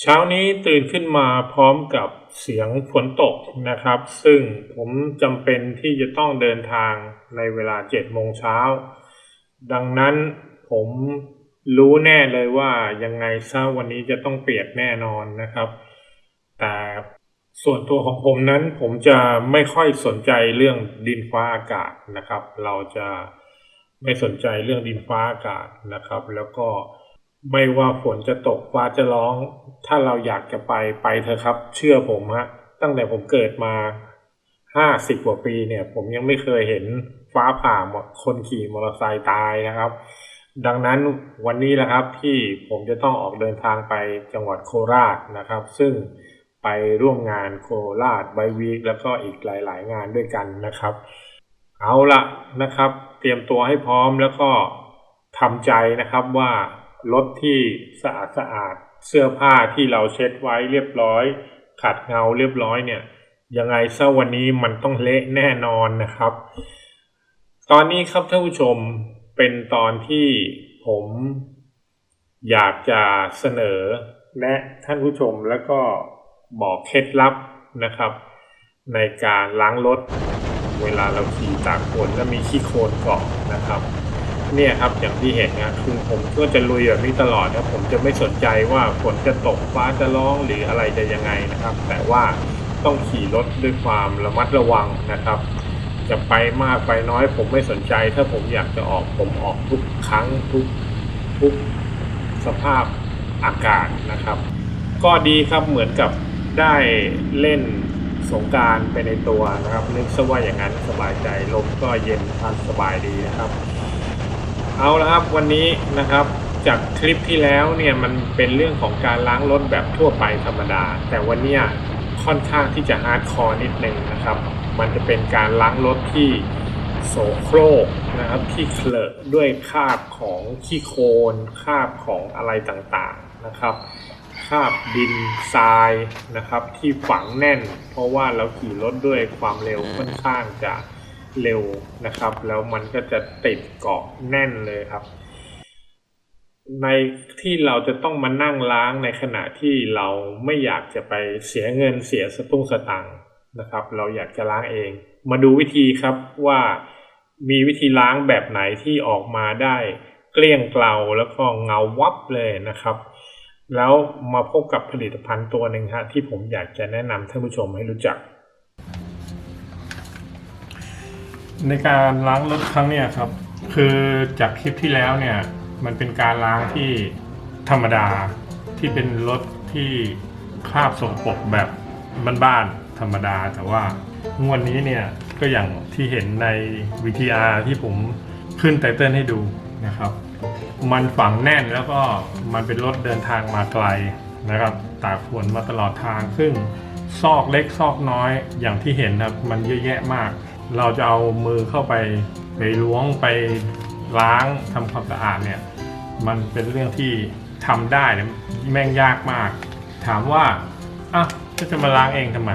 เช้านี้ตื่นขึ้นมาพร้อมกับเสียงฝนตกนะครับ ซึ่งผมจำเป็นที่จะต้องเดินทางในเวลาเจ็ดโมงเช้า ดังนั้นผมรู้แน่เลยว่ายังไงซะวันนี้จะต้องเปียกแน่นอนนะครับ แต่ส่วนตัวของผมนั้นผมจะไม่ค่อยสนใจเรื่องดินฟ้าอากาศนะครับ เราจะไม่สนใจเรื่องดินฟ้าอากาศนะครับ แล้วก็ ไม่ว่าฝนจะตกฟ้าจะร้อง ถ้าเราอยากจะไปไปเถอะครับ เชื่อผมฮะ ตั้งแต่ผมเกิดมาห้าสิบกว่าปีเนี่ย ผมยังไม่เคยเห็นฟ้าผ่าคนขี่มอเตอร์ไซค์ตายนะครับ ดังนั้นวันนี้แหละครับที่ผมจะต้องออกเดินทางไปจังหวัดโคราชนะครับ ซึ่งไปร่วมงานโคราชไบวีคแล้วก็อีกหลาย ๆ งานด้วยกันนะครับ เอาละนะครับ เตรียมตัวให้พร้อมแล้วก็ทำใจนะครับว่า รถที่สะอาดสะอาดเสื้อผ้าที่เราเช็ดไว้เรียบร้อย ขัดเงาเรียบร้อยเนี่ย ยังไงซะวันนี้มันต้องเละแน่นอนนะครับ ตอนนี้ครับท่านผู้ชมเป็นตอนที่ผมอยากจะเสนอแนะท่านผู้ชมแล้วก็บอกเคล็ดลับนะครับ ในการล้างรถ เวลาเราขี่ตากฝนแล้วมีขี้โคลนเกาะนะครับ เนี่ยครับอย่างที่เห็นนะคือผมก็จะลุยแบบนี้ตลอดนะผมจะไม่สนใจว่าฝนจะตกฟ้าจะร้องหรืออะไรจะยังไงนะครับ แต่ว่าต้องขี่รถด้วยความระมัดระวังนะครับ จะไปมากไปน้อยผมไม่สนใจ ถ้าผมอยากจะออกผมออกทุกครั้งทุกทุกสภาพอากาศนะครับ ก็ดีครับเหมือนกับได้เล่นสงการไปในตัวนะครับนึกซะว่าอย่างนั้นสบายใจลมก็เย็นพันสบายดีนะครับ เอาละครับวันนี้นะครับจากคลิปที่แล้วเนี่ยมันเป็นเรื่องของการล้างรถแบบทั่วไปธรรมดา แต่วันนี้ค่อนข้างที่จะฮาร์ดคอร์นิดหนึ่งนะครับ มันจะเป็นการล้างรถที่โสโครกนะครับที่เคลอะด้วยคราบของขี้โคลนคราบของอะไรต่างๆนะครับคราบดินทรายนะครับที่ฝังแน่น เพราะว่าเราขี่รถด้วยความเร็วค่อนข้างจะ เร็วนะครับ แล้วมันก็จะติดเกาะแน่นเลยครับ ในที่เราจะต้องมานั่งล้างในขณะที่เราไม่อยากจะไปเสียเงินเสียสตุ้งสตังค์นะครับ เราอยากจะล้างเอง มาดูวิธีครับว่ามีวิธีล้างแบบไหนที่ออกมาได้เกลี้ยงเกลาแล้วก็เงาวับเลยนะครับ แล้วมาพบกับผลิตภัณฑ์ตัวหนึ่งฮะที่ผมอยากจะแนะนำท่านผู้ชมให้รู้จัก ในการล้างรถครั้งเนี้ยครับ คือจากคลิปที่แล้วเนี่ยมันเป็นการล้างที่ธรรมดาที่เป็นรถที่คราบสกปรกแบบบ้านๆธรรมดา แต่ว่างวดนนี้เนี่ยก็อย่างที่เห็นในวิทยาที่ผมขึ้นไตเติลให้ดูนะครับ มันฝังแน่นแล้วก็มันเป็นรถเดินทางมาไกลนะครับ ตากฝนมาตลอดทางซึ่งซอกเล็กซอกน้อยอย่างที่เห็นครับ มันเยอะแยะมาก เราจะเอามือเข้าไปไปล้วงไปล้างทำความสะอาดเนี่ย มันเป็นเรื่องที่ทำได้เนี่ยแม่งยากมาก ถามว่าอะก็จะมาล้างเองทำไม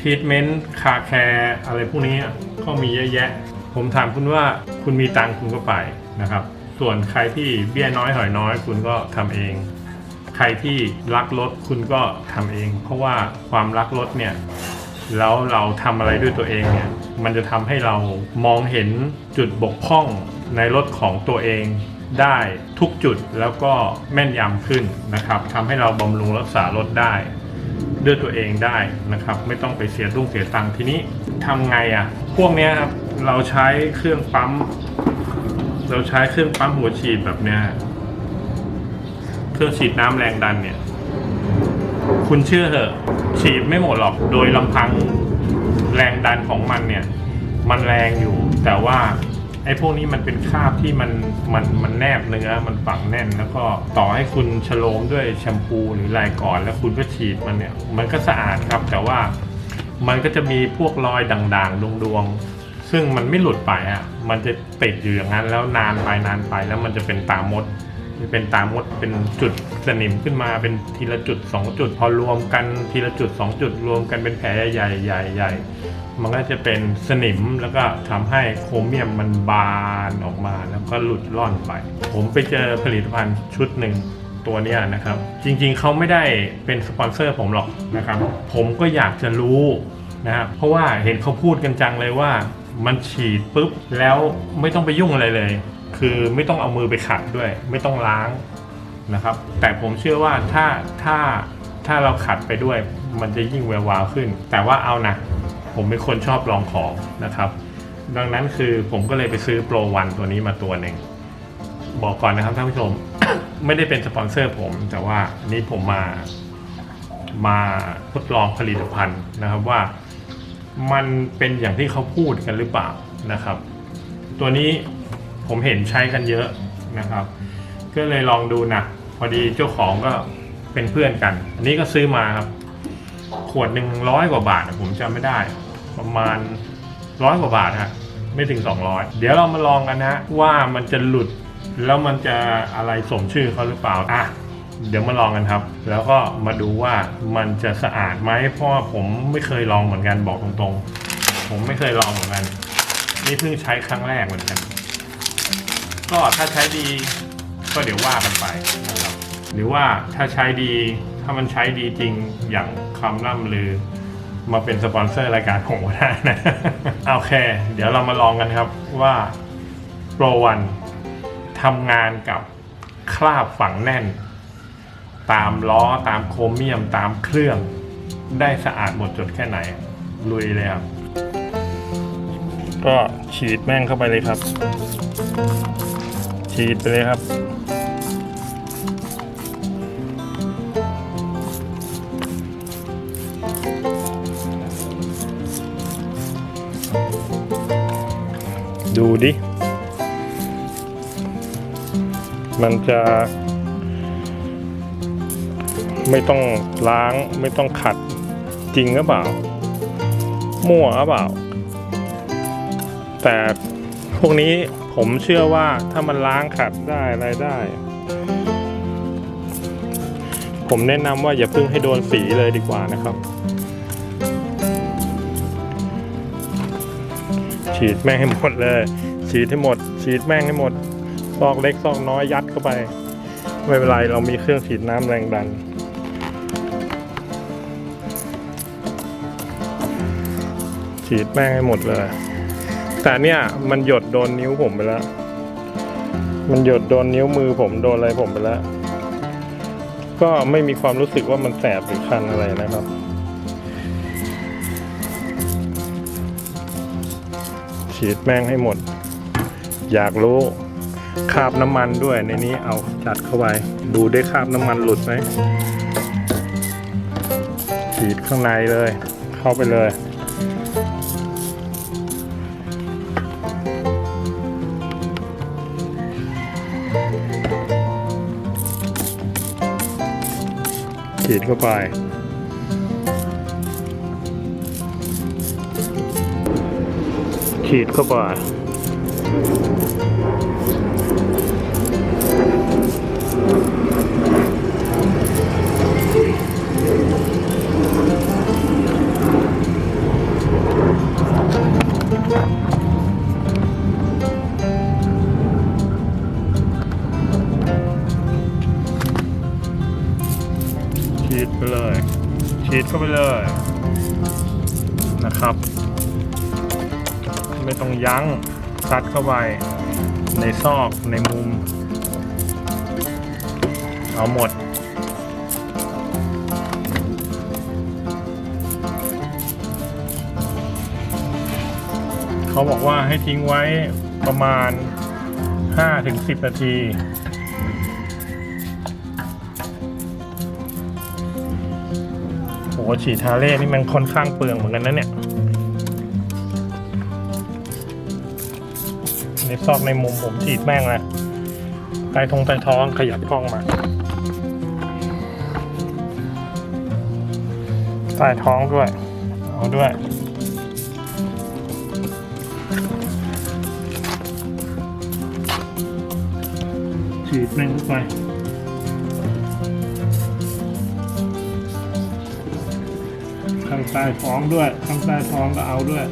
ทีทเมนต์คาแคร์อะไรพวกนี้ก็มีเยอะแยะ ผมถามคุณว่าคุณมีตังค์คุณก็ไปนะครับ ส่วนใครที่เบี้ยน้อยหอยน้อย คุณก็ทำเอง ใครที่รักรถคุณก็ทำเอง เพราะว่าความรักรถเนี่ยแล้วเราทำอะไรด้วยตัวเองเนี่ย มันจะทำให้เรามองเห็นจุดบกพร่องในรถของตัวเองได้ทุกจุดแล้วก็แม่นยำขึ้นนะครับทำให้เราบำรุงรักษารถได้ ด้วยตัวเองได้นะครับ ไม่ต้องไปเสียตุ้งเสียตังค์ทีนี้ทำไงอะ่ะ พวกเนี้ยครับเราใช้เครื่องปั๊ม เราใช้เครื่องปั๊มหัวฉีดแบบเนี้ยเครื่องฉีดน้ำแรงดันเนี่ย คุณเชื่อเถอะฉีดไม่หมดหรอกโดยลำพัง แรงดันของมันเนี่ย มันแรงอยู่ แต่ว่าไอ้พวกนี้มันเป็นคราบที่มันมันมันแนบเนื้อมันฝังแน่น แล้วก็ต่อให้คุณฉโลมด้วยแชมพูหรืออะไรก่อน แล้วคุณก็ฉีดมันเนี่ย มันก็สะอาดครับ แต่ว่ามันก็จะมีพวกรอยด่างๆดวงๆซึ่งมันไม่หลุดไปอะมันจะติดอยู่อย่างนั้นแล้วนานไปนานไปแล้วมันจะเป็นตามดจะเป็นตามมดเป็นจุดสนิมขึ้นมาเป็นทีละจุด 2 จุด พอรวมกันทีละจุด 2 จุดรวมกันเป็นแผลใหญ่ๆใหญ่ มันก็จะเป็นสนิมแล้วก็ทำให้โครเมียมมันบานออกมาแล้วก็หลุดล่อนไป ผมไปเจอผลิตภัณฑ์ชุดหนึ่งตัวเนี้ยนะครับ จริงๆเขาไม่ได้เป็นสปอนเซอร์ผมหรอกนะครับ ผมก็อยากจะรู้นะครับเพราะว่าเห็นเขาพูดกันจังเลยว่า มันฉีดปุ๊บแล้วไม่ต้องไปยุ่งอะไรเลย คือไม่ต้องเอามือไปขัดด้วย ไม่ต้องล้างนะครับ แต่ผมเชื่อว่าถ้าถ้าถ้าเราขัดไปด้วย มันจะยิ่งแวววาวขึ้น แต่ว่าเอานะ ผมเป็นคนชอบลองของนะครับ ดังนั้นคือผมก็เลยไปซื้อโปรวันตัวนี้มาตัวหนึ่ง บอกก่อนนะครับท่านผู้ชม ไม่ได้เป็นสปอนเซอร์ผม แต่ว่านี่ผมมามาทดลองผลิตภัณฑ์นะครับว่ามันเป็นอย่างที่เขาพูดกันหรือเปล่านะครับ ตัวนี้ผมเห็นใช้กันเยอะนะครับ ก็เลยลองดูนะพอดีเจ้าของก็เป็นเพื่อนกัน อันนี้ก็ซื้อมาครับ ขวดหนึ่งร้อยกว่าบาทอะผมจำไม่ได้ ประมาณร้อยกว่าบาทฮะไม่ถึง 200 เดี๋ยวเรามาลองกันนะว่ามันจะหลุดแล้วมันจะอะไรสมชื่อเขาหรือเปล่าอะเดี๋ยวมาลองกันครับ แล้วก็มาดูว่ามันจะสะอาดไหมเพราะว่าผมไม่เคยลองเหมือนกันบอกตรงๆ ผมไม่เคยลองเหมือนกัน นี่เพิ่งใช้ครั้งแรกเหมือนกัน ก็ถ้าใช้ดีก็เดี๋ยวว่ากันไปนะครับหรือว่าถ้าใช้ดีถ้ามันใช้ดีจริงอย่างคำล่ำลือ มาเป็นสปอนเซอร์รายการผมก็ได้นะ โอเค เดี๋ยวเรามาลองกันครับว่าโปรวันทำงานกับคราบฝังแน่น ตามล้อตามโครเมียมตามเครื่อง ได้สะอาดหมดจดแค่ไหน ลุยเลยครับ ก็ฉีดแม่งเข้าไปเลยครับ ฉีดไปเลยครับ ดูดิ มันจะไม่ต้องล้างไม่ต้องขัดจริงหรือเปล่า มั่วหรือเปล่า แต่พวกนี้ผมเชื่อว่าถ้ามันล้างขัดได้อะไรได้ ผมแนะนำว่าอย่าเพิ่งให้โดนสีเลยดีกว่านะครับ ฉีดแม่งให้หมดเลย ฉีดให้หมด ฉีดแม่งให้หมด ซอกเล็กซอกน้อยยัดเข้าไป ไม่เป็นไรเรามีเครื่องฉีดน้ำแรงดัน ฉีดแม่งให้หมดเลย แต่เนี่ยมันหยดโดนนิ้วผมไปแล้ว มันหยดโดนนิ้วมือผมโดนอะไรผมไปแล้ว ก็ไม่มีความรู้สึกว่ามันแสบหรือคันอะไรนะครับ ฉีดแม่งให้หมด อยากรู้คราบน้ำมันด้วยในนี้เอาจัดเข้าไปดูได้คราบน้ำมันหลุดไหมฉีดข้างในเลย เข้าไปเลย ฉีดเข้าไป ฉีดเข้าไป ซัดเข้าไป ในซอกในมุม เอาหมด เขาบอกว่าให้ทิ้งไว้ประมาณ 5-10 นาทีโหฉีดทาเล่นี่มันค่อนข้างเปลืองเหมือนกันนะเนี่ย ซอกในมุมผมฉีดแม่งเลยใต้ทงใต้ท้องขยับกล้องมาใต้ท้องด้วย เอาด้วยฉีดแม่งเข้าไปข้างใต้ท้องด้วย ข้างใต้ท้องก็เอาด้วย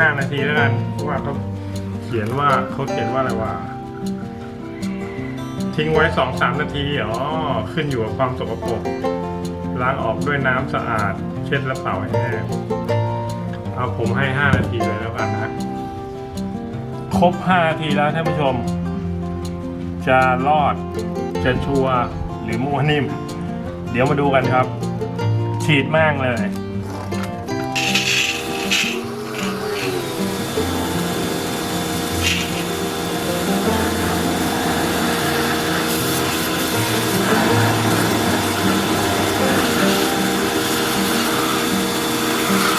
ห้านาทีแล้วกันเพราะว่าเขาเขียนว่าเขาเขียนว่าอะไรวะทิ้งไว้สองสามนาทีอ๋อขึ้นอยู่กับความสกปรกล้างออกด้วยน้ำสะอาด เช็ดและเป่าให้แห้งเอาผมให้ห้านาทีเลยแล้วกันนะครบห้านาทีแล้วท่านผู้ชม จะรอดจะชัวหรือมั่วนิ่ม เดี๋ยวมาดูกันครับ ฉีดแม่งเลย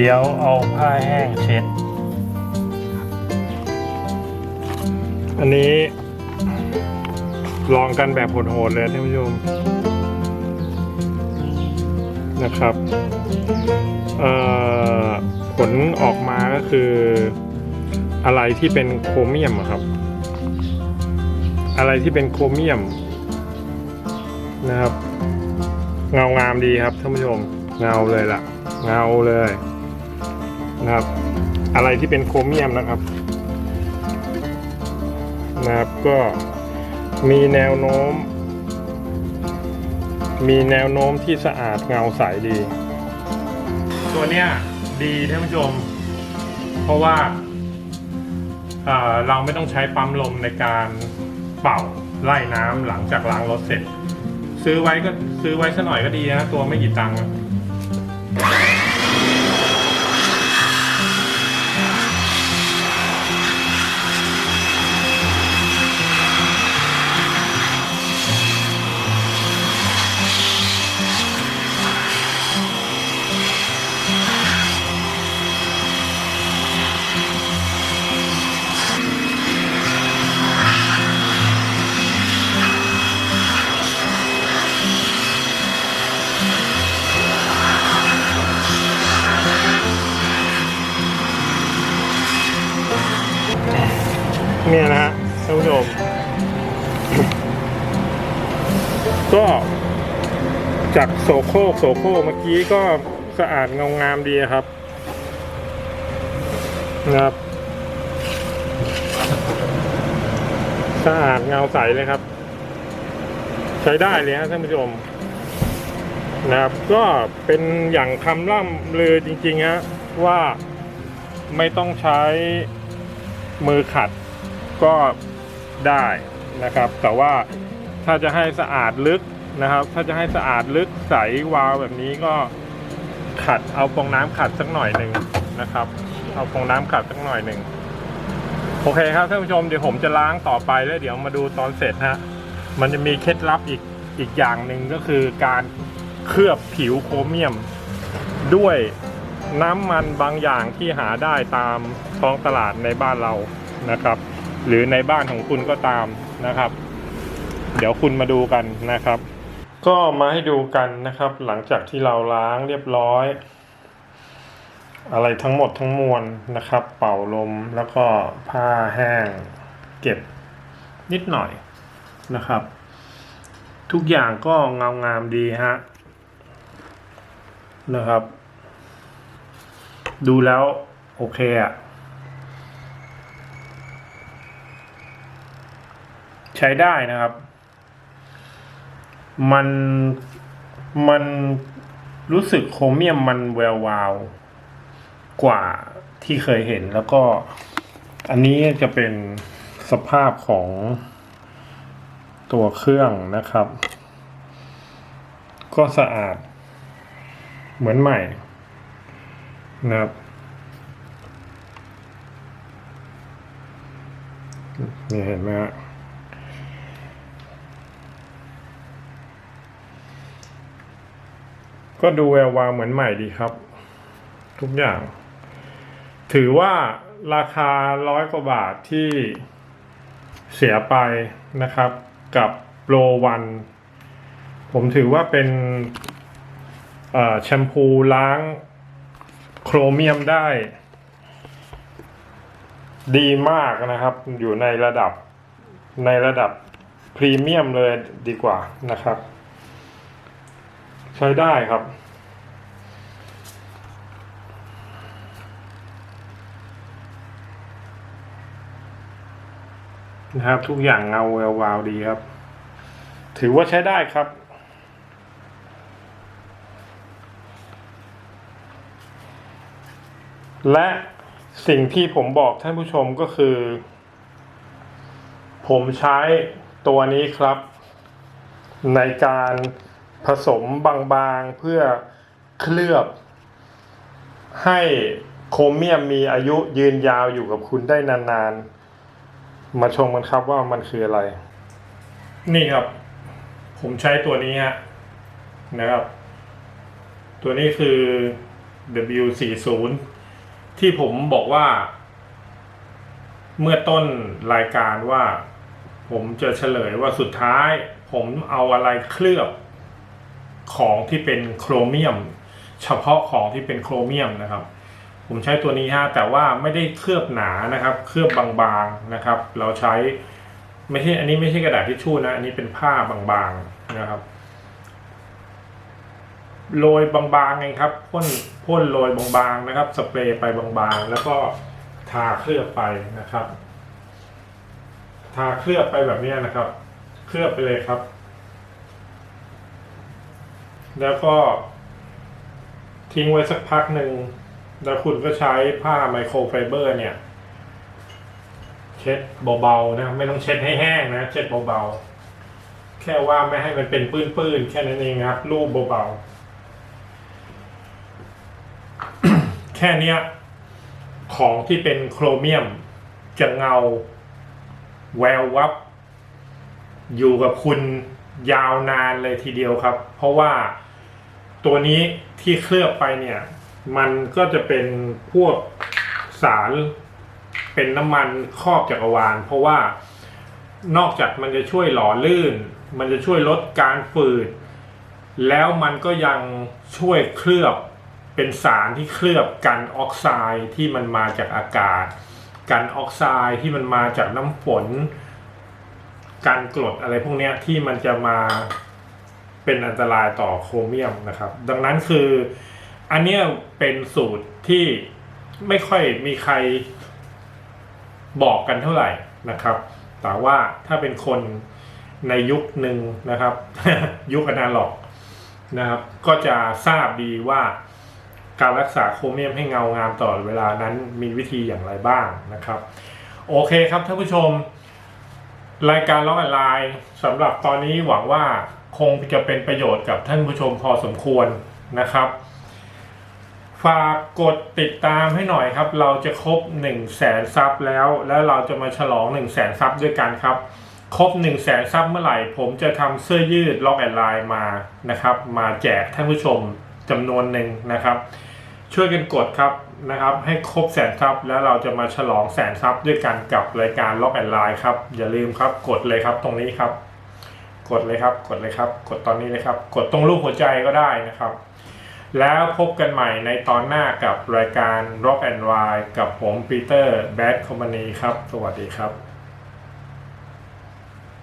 เดี๋ยวเอาผ้าแห้งเช็ด อันนี้ลองกันแบบโหดๆเลยท่านผู้ชมนะครับผลออกมาก็คืออะไรที่เป็นโครเมียมครับ อะไรที่เป็นโครเมียมนะครับ เงางามดีครับท่านผู้ชม เงาเลยล่ะ เงาเลย นะครับ อะไรที่เป็นโครเมียมนะครับนะครับก็มีแนวโน้ม มีแนวโน้มที่สะอาดเงาใสดี ตัวเนี้ยดีท่านผู้ชม เพราะว่าเเราไม่ต้องใช้ปั๊มลมในการเป่าไล่น้ำหลังจากล้างรถเสร็จ ซื้อไว้ก็ซื้อไว้สักหน่อยก็ดีนะ ตัวไม่กี่ตังค์ เนี่ยนะฮะท่านผู้ชม ก็จากโสโครกโสโครกเมื่อกี้ก็สะอาดเงางามดีครับ นะครับ สะอาดเงาใสเลยครับ ใช้ได้เลยฮะท่านผู้ชม นะครับ ก็เป็นอย่างคำล่ำลือจริงๆฮะว่าไม่ต้องใช้มือขัด ก็ได้นะครับ แต่ว่าถ้าจะให้สะอาดลึกนะครับ ถ้าจะให้สะอาดลึกใสวาวแบบนี้ก็ขัดเอาฟองน้ำขัดสักหน่อยหนึ่งนะครับ เอาฟองน้ำขัดสักหน่อยหนึ่งโอเคครับท่านผู้ชมเดี๋ยวผมจะล้างต่อไปแล้วเดี๋ยวมาดูตอนเสร็จฮะมันจะมีเคล็ดลับอีกอีกอย่างหนึ่งก็คือการเคลือบผิวโครเมียม ด้วยน้ำมันบางอย่างที่หาได้ตามท้องตลาดในบ้านเรานะครับ หรือในบ้านของคุณก็ตามนะครับ เดี๋ยวคุณมาดูกันนะครับ ก็มาให้ดูกันนะครับ หลังจากที่เราล้างเรียบร้อย อะไรทั้งหมดทั้งมวลนะครับ เป่าลมแล้วก็ผ้าแห้ง เก็บนิดหน่อยนะครับ ทุกอย่างก็เงางามดีฮะนะครับ ดูแล้วโอเคอะ ใช้ได้นะครับ มันมันรู้สึกโครเมียมมันแวววาวกว่าที่เคยเห็นแล้วก็ อันนี้จะเป็นสภาพของตัวเครื่องนะครับ ก็สะอาด เหมือนใหม่นะครับนี่เห็นไหมฮะ ก็ดูแวววาวเหมือนใหม่ดีครับ ทุกอย่าง ถือว่าราคาร้อยกว่าบาทที่เสียไปนะครับ กับโปรวัน ผมถือว่าเป็นแชมพูล้างโครเมียมได้ ดีมากนะครับ อยู่ในระดับในระดับพรีเมียมเลยดีกว่านะครับ ใช้ได้ครับ นะครับ ทุกอย่างเงาแวววาวดีครับ ถือว่าใช้ได้ครับและสิ่งที่ผมบอกท่านผู้ชมก็คือ ผมใช้ตัวนี้ครับ ในการ ผสมบางๆเพื่อเคลือบให้โครเมียมมีอายุยืนยาวอยู่กับคุณได้นานๆ มาชมกันครับว่ามันคืออะไร นี่ครับ ผมใช้ตัวนี้ฮะนะครับ ตัวนี้คือ W40 ที่ผมบอกว่า เมื่อต้นรายการว่า ผมจะเฉลยว่าสุดท้าย ผมเอาอะไรเคลือบ ของที่เป็นโครเมียม เฉพาะของที่เป็นโครเมียมนะครับ ผมใช้ตัวนี้ฮะแต่ว่าไม่ได้เคลือบหนานะครับ เคลือบบางๆนะครับ เราใช้ไม่ใช่อันนี้ไม่ใช่กระดาษทิชชู่นะอันนี้เป็นผ้าบางๆนะครับโรยบางๆเองครับพ่นพ่นโรยบางๆนะครับ สเปรย์ไปบางๆ แล้วก็ทาเคลือบไปนะครับ ทาเคลือบไปแบบนี้นะครับ เคลือบไปเลยครับ แล้วก็ ทิ้งไว้สักพักหนึ่ง แล้วคุณก็ใช้ผ้าไมโครไฟเบอร์ เนี่ย เช็ดเบาๆนะ ไม่ต้องเช็ดให้แห้งนะ เช็ดเบาๆ แค่ว่าไม่ให้มันเป็นปื้นๆ แค่นั้นเองครับ รูปเบาๆ แค่เนี้ย ของที่เป็นโครเมียมจะเงา แวววับ อยู่กับคุณยาวนานเลยทีเดียวครับ เพราะว่า ตัวนี้ที่เคลือบไปเนี่ย มันก็จะเป็นพวกสารเป็นน้ำมันครอบจักรวาล เพราะว่านอกจากมันจะช่วยหล่อลื่น มันจะช่วยลดการฝืด แล้วมันก็ยังช่วยเคลือบเป็นสารที่เคลือบกันออกไซด์ที่มันมาจากอากาศ กันออกไซด์ที่มันมาจากน้ำฝน การกรดอะไรพวกนี้ที่มันจะมา เป็นอันตรายต่อโครเมียมนะครับ ดังนั้นคืออันเนี้ยเป็นสูตรที่ไม่ค่อยมีใครบอกกันเท่าไหร่นะครับ แต่ว่าถ้าเป็นคนในยุคหนึ่งนะครับ ยุคอนาล็อกนะครับ ก็จะทราบดีว่าการรักษาโครเมียมให้เงางามตลอดเวลานั้นมีวิธีอย่างไรบ้างนะครับ โอเคครับท่านผู้ชม รายการร้องออนไลน์สำหรับตอนนี้หวังว่า คงจะเป็นประโยชน์กับท่านผู้ชมพอสมควรนะครับ ฝากกดติดตามให้หน่อยครับ เราจะครบ1 0 0 0 0แสนซับแล้ว แล้วเราจะมาฉลอง 1 0 0 0 0แสนซับด้วยกันครับ ครบ 1 0 0 0 0แสนซับเมื่อไหร่ ผมจะทำเสื้อยืดล็อกแอนไลน์มานะครับ มาแจกท่านผู้ชมจำนวนหนึ่งนะครับ ช่วยกันกดครับนะครับ ให้ครบแสนซับแล้วเราจะมาฉลองแสนซับด้วยกันกับรายการล็อกแอนไลน์ครับอย่าลืมครับกดเลยครับตรงนี้ครับ กดเลยครับ กดเลยครับ กดตอนนี้เลยครับ กดตรงรูปหัวใจก็ได้นะครับ แล้วพบกันใหม่ในตอนหน้ากับรายการ Rock and Ride กับผมปีเตอร์แบดคอมมานีครับ สวัสดีครับ